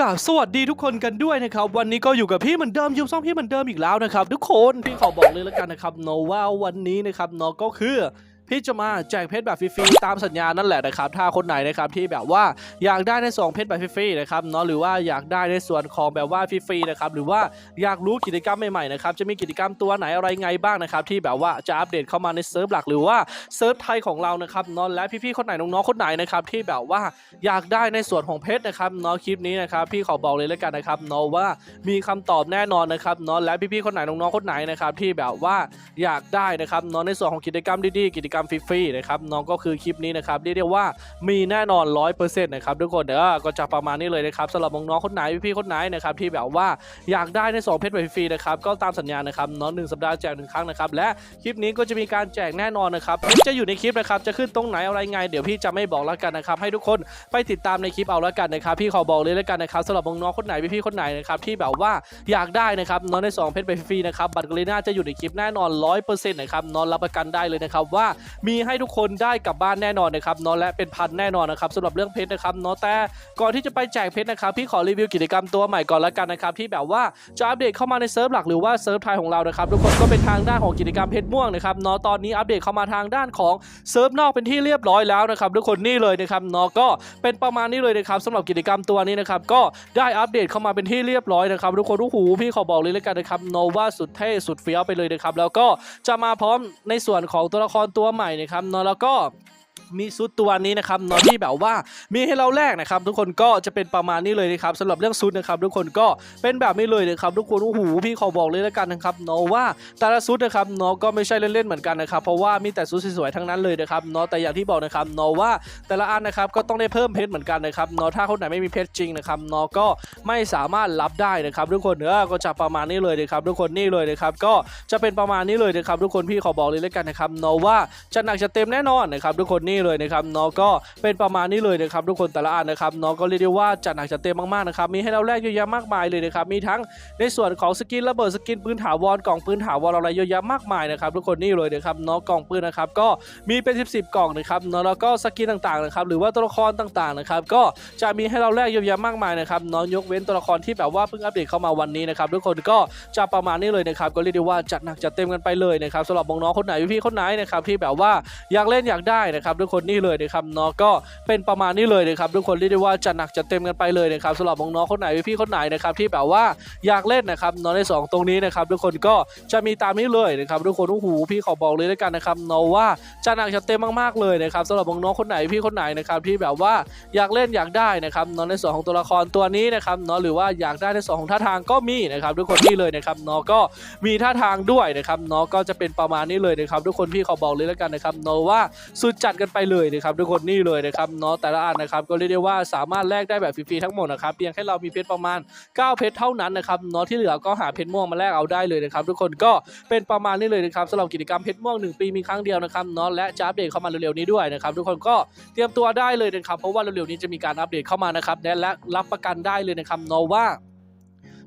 กราบสวัสดีทุกคนกันด้วยนะครับ วันนี้ก็อยู่กับพี่เหมือนเดิมยูซ่องพี่เหมือนเดิมอีกแล้วนะครับ ทุกคนพี่ขอบอกเลยแล้วกันนะครับโนว่าวันนี้นะครับโนก็คือ พี่จะมาแจกเพชรแบบฟรีๆตามสัญญานั่นแหละนะครับถ้าคนไหนนะครับที่แบบว่าอยากได้ในส่วนของเพชรแบบฟรีๆนะครับเนาะหรือว่าอยากได้ในส่วนของแบบว่าฟรีๆนะครับหรือว่าอยากรู้กิจกรรมใหม่ๆนะครับจะมีกิจกรรมตัวไหนอะไรไงบ้างนะครับที่แบบว่าจะอัปเดตเข้ามาในเซิร์ฟหลักหรือว่าเซิร์ฟไทยของเรานะครับเนาะและพี่ๆคนไหนน้องๆคนไหนนะครับที่แบบว่าอยากได้ในส่วนของเพชรนะครับเนาะคลิปนี้นะครับพี่ขอบอกเลยแล้วกันนะครับเนาะว่ามีคำตอบแน่นอนนะครับเนาะและพี่ๆคนไหนน้องๆคนไหนนะครับที่แบบว่าอยากได้นะครับเนาะในส่วนของกิจกรรมดีๆกิจกรรมฟรีๆนะครับน้องก็คือคลิปนี้นะครับเรียกได้ว่ามีแน่นอน 100%นะครับทุกคนเด้อก็จะประมาณนี้เลยนะครับสำหรับน้องๆคนไหนพี่ๆคนไหนนะครับที่แบบว่าอยากได้ในสองเพชรแบบฟรีๆนะครับก็ตามสัญญานะครับเนาะหนึ่งสัปดาห์แจกหนึ่งครั้งนะครับและคลิปนี้ก็จะมีการแจกแน่นอนนะครับจะอยู่ในคลิปนะครับจะขึ้นตรงไหนอะไรไงเดี๋ยวพี่จะไม่บอกแล้วกันนะครับให้ทุกคนไปติดตามในคลิปเอาแล้วกันนะครับพี่ขอบอกเลยแล้วกันนะครับสำหรับน้องๆคนไหนพี่ๆคนไหนนะครับที่แบบว่าอยากได้นะครับเนาะในสองเพชรฟรีๆนะครับบัตรกรีน่าจะอยู่ในคลิปแน่นอน 100%นะครับเนอนรับประกันได้เลยนะครับว่ามีให้ทุกคนได้กลับบ้านแน่นอนนะครับเนอนและเป็นพันแน่นอนนะครับสำหรับเรื่องเพชรนะครับเนาะแต่ก่อนที่จะไปแจกเพชรนะครับพี่ขอรีวิวกิจกรรมตัวใหม่ก่อนแล้วกันนะครับที่แบบว่าจะอัปเดตเข้ามาในเซิร์ฟหลักหรือว่าเซิร์ฟไทยของเรานะครับทุกคนก็เป็นทางด้านของกิจกรรมเพชรม่วงนะครับเนาะตอนนี้อัปเดตเข้ามาทางด้านของเซิร์ฟนอกเป็นที่เรียบร้อยแล้วนะครับทุกคนนี่เลยนะครับเนาะก็เป็นประมาณนี้เลยนะครับสำหรับกิจกรรมตัวนี้นะครับก็ได้อัปเดตเข้ามาเป็นที่เรียบร้อยนะครับทุกคนโอ้โหพี่ขอบอกเลยแล้วกันนะครับโนว่าสุดเท่สุดเฟี้ยวไปเลยนะครับแล้วก็จะมาพร้อมในส่วนของตัวละครตัวใหม่นะครับเนาะแล้วก็ มีซุดตัวนี้นะครับเนอะที่แบบว่ามีให้เราแลกนะครับ ทุกคนก็จะเป็นประมาณนี้เลยนะครับสำหรับเรื่องซุดนะครับ ทุกคนก็เป็นแบบนี้เลยนะครับทุกคนโอ้โหพี่ขอบอกเลยแล้วกันนะครับเนอะว่าแต่ละซุดนะครับเนอะก็ไม่ใช่เล่นๆเหมือนกันนะครับเพราะว่ามีแต่ซุดสวยๆทั้งนั้นเลยนะครับเนอะแต่อย่างที่บอกนะครับเนอะว่าแต่ละอันนะครับก็ต้องได้เพิ่มเพชรเหมือนกันนะครับเนอะถ้าคนไหนไม่มีเพชรจริงนะครับเนอะก็ไม่สามารถรับได้นะครับ ทุกคนเออก็จะประมาณนี้เลยนะครับทุกคนนี่เลยนะครับก็จะเป็นประมาณนี้เลยนะครับทุกคนพี่ขอบอกเลยแล้วกันนะครับเนอะว่าจะหนักจะเต็มแน่นอนนะครับทุกคนนี่เลยนะครับเนอะก็เป็นประมาณนี้เลยนะครับทุกคนแต่ละอันนะครับเนอะก็เรียกได้ว่าจะหนักจะเต็มมากๆนะครับมีให้เราแลกเยอะแยะมากมายเลยนะครับมีทั้งในส่วนของสกินระเบิดสกินปืนถาวรกล่องปืนถาวรอะไรเยอะแยะมากมายนะครับทุกคนนี่เลยนะครับเนอะกล่องปืนนะครับก็มีเป็น 10 10กล่องนะครับเนอะแล้วก็สกินต่างๆนะครับหรือว่าตัวละครต่างๆนะครับก็จะมีให้เราแลกเยอะแยะมากมายนะครับเนอะยกเว้นตัวละครที่แบบว่าเพิ่งอัปเดตเข้ามาวันนี้นะครับทุกคนก็จะประมาณนี้เลยนะครับก็เรียกได้ว่าจัดหนักจัดเต็มกันไปเลยนะครับสำหรับน้องๆคนไหนพี่ๆคนไหนนะครับที่แบบว่าอยากเล่นอยากได้นะครับทุกคนนี่เลยนะครับเนาะก็เป็นประมาณนี้เลยนะครับทุกคนเรียกได้ว่าจัดหนักจัดเต็มกันไปเลยนะครับสำหรับน้องๆคนไหนพี่คนไหนนะครับที่แบบว่าอยากเล่นนะครับเนาะในสองตรงนี้นะครับทุกคนก็จะมีตามนี้เลยนะครับทุกคนโอ้โหพี่ขอบอกเลยด้วยกันนะครับเนาะว่าจัดหนักจัดเต็มมากๆเลยนะครับสำหรับน้องๆคนไหนพี่คนไหนนะครับที่แบบว่าอยากเล่นอยากได้นะครับเนาะในส่วนของตัวละครตัวนี้นะครับเนาะหรือว่าอยากได้ในส่วนของท่าทางก็มีนะครับทุกคนนี่เลยนะครับเนาะก็มีท่าทางด้วยนะครับเนาะก็จะเป็นประมาณนี้เลยนะครับทุกคนพี่ขอบอกเลยแล้วกันนะครับเนาะว่าสุดจัดกันไปเลยนะครับทุกคนนี่เลยนะครับเนาะแต่ละอันนะครับก็เรียกได้ว่าสามารถแลกได้แบบฟรีๆทั้งหมดนะครับเพียงแค่เรามีเพชรประมาณ 9 เพชรเท่านั้นนะครับเนาะที่เหลือก็หาเพชรม่วงมาแลกเอาได้เลยนะครับทุกคนก็เป็นประมาณนี้เลยนะครับสำหรับกิจกรรมเพชรม่วง 1 ปีมีครั้งเดียวนะครับเนาะและจะอัปเดตเข้ามาเร็วๆนี้ด้วยนะครับทุกคนก็เตรียมตัวได้เลยนะครับเพราะว่าเร็วๆนี้จะมีการอัปเดตเข้ามานะครับและรับประกันได้เลยนะครับเนาะว่า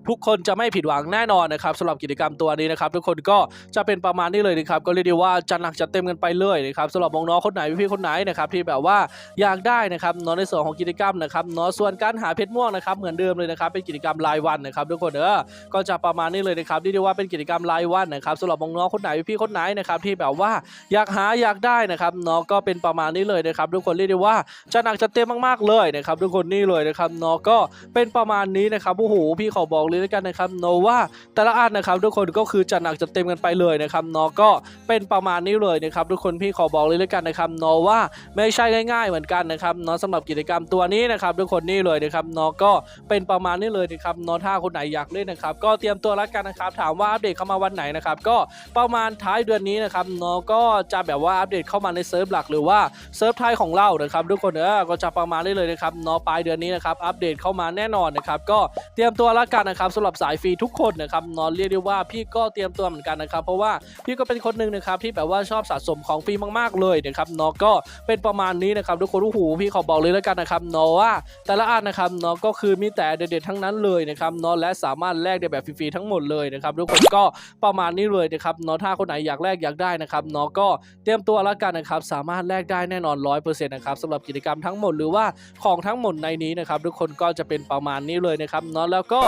ทุกคนจะไม่ผิดหวังแน่นอนนะครับสำหรับกิจกรรมตัวนี้นะครับทุกคนก็จะเป็นประมาณนี้เลยนะครับก็เรียกได้ว่าจัดหนักจัดเต็มกันไปเลยนะครับสำหรับน้องๆคนไหนพี่ๆคนไหนนะครับที่แบบว่าอยากได้นะครับเนาะในส่วนของกิจกรรมนะครับเนาะส่วนการหาเพชรม่วงนะครับเหมือนเดิมเลยนะครับเป็นกิจกรรมรายวันนะครับทุกคนเออก็จะประมาณนี้เลยนะครับเรียกได้ว่าเป็นกิจกรรมรายวันนะครับสำหรับน้องๆคนไหนพี่ๆคนไหนนะครับที่แบบว่าอยากหาอยากได้นะครับเนาะก็เป็นประมาณนี้เลยนะครับทุกคนเรียกได้ว่าจะหนักจัดเต็มมากๆเลยนะครับทุกคนนี่เลยนะครับเนาะก็เป็นประมาณนี้นะครับโอ้โหพี่ขอบอกเลยแล้วกันนะครับเนว่าแต่ละอันนะครับทุกคนก็คือจะหนักจัดเต็มกันไปเลยนะครับเนาะก็เป็นประมาณนี้เลยนะครับทุกคนพี่ขอบอกเลยแล้วกันนะครับเนาะว่าไม่ใช่ง่าย ๆ เหมือนกันนะครับเนาะสำหรับกิจกรรมตัวนี้นะครับทุกคนนี่เลยนะครับเนาะก็เป็นประมาณนี้เลยนะครับเนาะถ้าคนไหนอยากเล่นนะครับ ก็เตรียมตัวแล้วกันนะครับ ถามว่าอัปเดตเข้ามาวันไหนนะครับก็ประมาณท้ายเดือนนี้นะครับเนาะก็จะแบบว่าอัปเดตเข้ามาในเซิร์ฟหลักหรือว่าเซิร์ฟไทยของเรานะครับทุกคนเออก็จะประมาณนี้เลยนะครับเนาะปลายเดือนนี้นะครับอัปเดตเข้ามาแน่นอนนะครับก็เตรียมตัวแล้วกันนะครับนะครับสำหรับสายฟรีทุกคนนะครับนอนเรียกได้ว่าพี่ก็เตรียมตัวเหมือนกันนะครับ เพราะว่าพี่ก็เป็นคนหนึ่งนะครับที่แบบว่าชอบสะสมของฟรีมากๆเลยนะครับนอก็เป็นประมาณนี้นะครับทุกคนโอ้โหพี่ขอบอกเลยแล้วกันนะครับนอว่าแต่ละอันนะครับนอก็คือมีแต่เด็ดๆทั้งนั้นเลยนะครับนอและสามารถแลกได้แบบฟรีๆทั้งหมดเลยนะครับทุกคนก็ประมาณนี้เลยนะครับนอถ้าคนไหนอยากแลกอยากได้นะครับนอก็เตรียมตัวแล้วกันนะครับสามารถแลกได้แน่นอน100%นะครับสำหรับกิจกรรมทั้งหมดหรือว่าของทั้งหมดในนี้นะครับทุกคนก็จะเป็นประมาณนี้เลยนะครับเนอะแล้วก็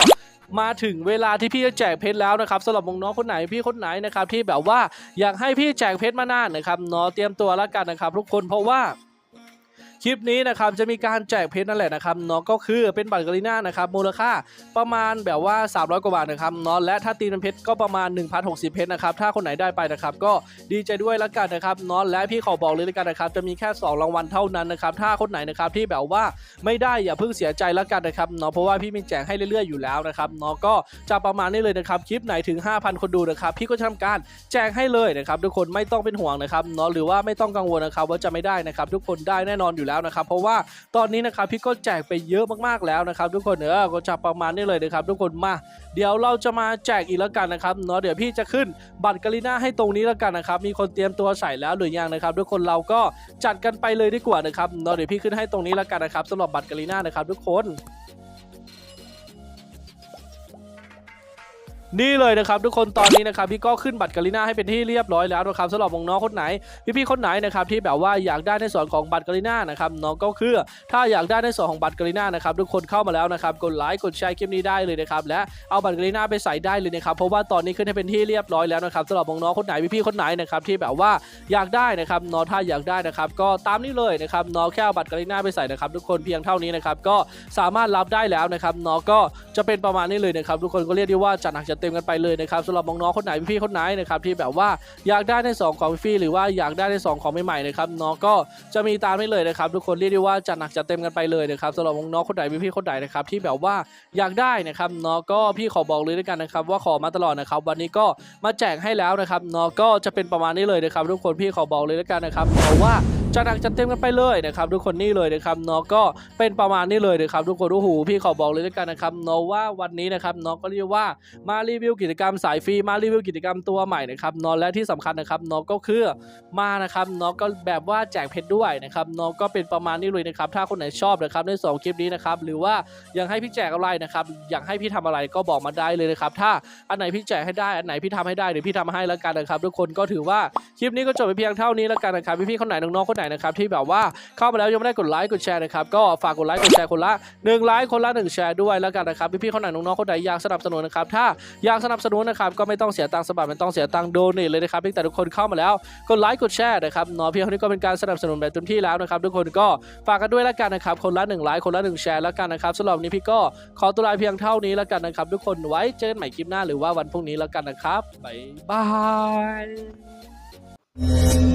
มาถึงเวลาที่พี่จะแจกเพชรแล้วนะครับสำหรับน้องคนไหนพี่คนไหนนะครับที่แบบว่าอยากให้พี่แจกเพชรมานานนะครับเนาะเตรียมตัวแล้วกันนะครับทุกคนเพราะว่า คลิปนี้นะครับจะมีการแจกเพชรนั่นแหละนะครับเนาะก็คือเป็นบัตรกาลิน่านะครับมูลค่าประมาณแบบว่า 300 กว่าบาทนะครับเนาะและถ้าตีเป็นเพชรก็ประมาณ 1,060 เพชรนะครับถ้าคนไหนได้ไปนะครับก็ดีใจด้วยล้วกันนะครับเนาะและพี่ขอบอกเลยล้วกันนะครับจะมีแค่ 2 รางวัลเท่านั้นนะครับถ้าคนไหนนะครับที่แบบว่าไม่ได้อย่าเพิ่งเสียใจล้วกันนะครับเนาะเพราะว่าพี่มีแจกให้เรื่อยๆอยู่แล้วนะครับเนาะก็จะประมาณนี้เลยนะครับคลิปไหนถึง 5,000 คนดูนะครับพี่ก็จะทำการแจกให้เลยนะครับทุกคนไม่ต้องเป็นห่วงนะครับเนาะหรือว่าไม่ต้องกังวลนะครับว่าจะไม่ได้นะครับทุกคนได้แน่นอนอยู่แล้วนะครับเพราะว่าตอนนี้นะครับพี่ก็แจกไปเยอะมากๆแล้วนะครับ ทุกคนเออก็จะประมาณนี้เลยนะครับ ทุกคนมาเดี๋ยวเราจะมาแจกอีกแล้วกันนะครับเนาะเดี๋ยวพี่จะขึ้นบัตรกาลิน่าให้ตรงนี้แล้วกันนะครับมีคนเตรียมตัวใส่แล้วหรือยังนะครับ ทุกคนเราก็จัดกันไปเลยดีกว่านะครับเนาะเดี๋ยวพี่ขึ้นให้ตรงนี้แล้วกันนะครับสำหรับบัตรกาลิน่านะครับทุกคน นี่เลยนะครับทุกคนตอนนี้นะครับพี่ก็ขึ้นบัตรกาลิน่าให้เป็นที่เรียบร้อยแล้วนะครับสำหรับน้องคนไหน พี่ๆคนไหนนะครับที่แบบว่าอยากได้ในส่วนของบัตรกาลิน่านะครับน้องก็คือถ้าอยากได้ในส่วนของบัตรกาลิน่านะครับทุกคนเข้ามาแล้วนะครับกดไลค์กดแชร์คลิปนี้ได้เลยนะครับและเอาบัตรกาลิน่าไปใส่ได้เลยนะครับเพราะว่าตอนนี้ขึ้นให้เป็นที่เรียบร้อยแล้วนะครับสำหรับน้องคนไหนพี่ๆคนไหนนะครับที่แบบว่าอยากได้นะครับน้องถ้าอยากได้นะครับก็ตามนี้เลยนะครับน้องแค่เอาบัตรกาลิน่าไปใส่นะครับทุกคนเพียงเท่านี้นะครับก็สามารถรับได้แล้วนะครับน้องก็จะเป็นประมาณนี้เลยนะครับทุกคนก็เรียกได้ว่าจัดหนักจัดต็มกันไปเลยนะครับสำหรับน้องๆคนไหนพี่ๆคนไหนนะครับที่แบบว่าอยากได้ในสองของฟรีหรือว่าอยากได้ในสองของใหม่ๆนะครับน้องก็จะมีตามนี้เลยนะครับทุกคนเรียกได้ว่าจัดหนักจัดเต็มกันไปเลยนะครับสำหรับน้องๆคนไหนพี่ๆคนไหนนะครับที่แบบว่าอยากได้นะครับน้องก็พี่ขอบอกเลยด้วยกันนะครับว่าขอมาตลอดนะครับวันนี้ก็มาแจกให้แล้วนะครับน้องก็จะเป็นประมาณนี้เลยนะครับทุกคนพี่ขอบอกเลยด้วยกันนะครับเพราะว่า จัดหนักจัดเต็มกันไปเลยนะครับทุกคนนี่เลยนะครับน้องก็เป็นประมาณนี้เลยนะครับทุกคนโอ้โหพี่ขอบอกเลยด้วยกันนะครับน้องว่าวันนี้นะครับน้องก็เรียกว่ามารีวิวกิจกรรมสายฟรีมารีวิวกิจกรรมตัวใหม่นะครับนอนและที่สำคัญนะครับน้องก็คือมานะครับน้องก็แบบว่าแจกเพชรด้วยนะครับน้องก็เป็นประมาณนี้เลยนะครับถ้าคนไหนชอบนะครับในสองคลิปนี้นะครับหรือว่าอยากให้พี่แจกอะไรนะครับอยากให้พี่ทำอะไรก็บอกมาได้เลยนะครับถ้าอันไหนพี่แจกให้ได้อันไหนพี่ทำให้ได้เดี๋ยวพี่ทำให้แล้วกันนะครับทุกคนก็ถือว่าคลิปนี้ก็จบไปเพียงเท่านี้แล้วกันนะครับพี่ๆคนไหนน้องๆคนไหนนะครับที่แบบว่าเข้ามาแล้วยังไม่ได้กดไลค์กดแชร์นะครับก็ฝากกดไลค์กดแชร์คนละหนึ่งไลค์คนละหนึ่งแชร์ด้วยแล้วกันนะครับพี่ๆคนไหนน้องๆคนไหนอยากสนับสนุนนะครับถ้าอยากสนับสนุนนะครับก็ไม่ต้องเสียตังค์สมัครไม่ต้องเสียตังค์โดเนทเลยนะครับเพียงแต่ทุกคนเข้ามาแล้วกดไลค์กดแชร์นะครับเนาะเพียงเท่านี้ก็เป็นการสนับสนุนแบบเต็มที่แล้วนะครับทุกคนก็ฝากกันด้วยแล้วกันนะครับคนละหนึ่งไลค์คนละหนึ่งแชร์แล้วกันนะครับสำหรับนนี้พี่ก็ขอตัวลาเพียงเท่านี้แล้วกันนะครับทุกคนไว้เจอกันใหม่คลิปหน้าหรือว่าวันพรุ่งนี้แล้วกันนะครับบ๊ายบาย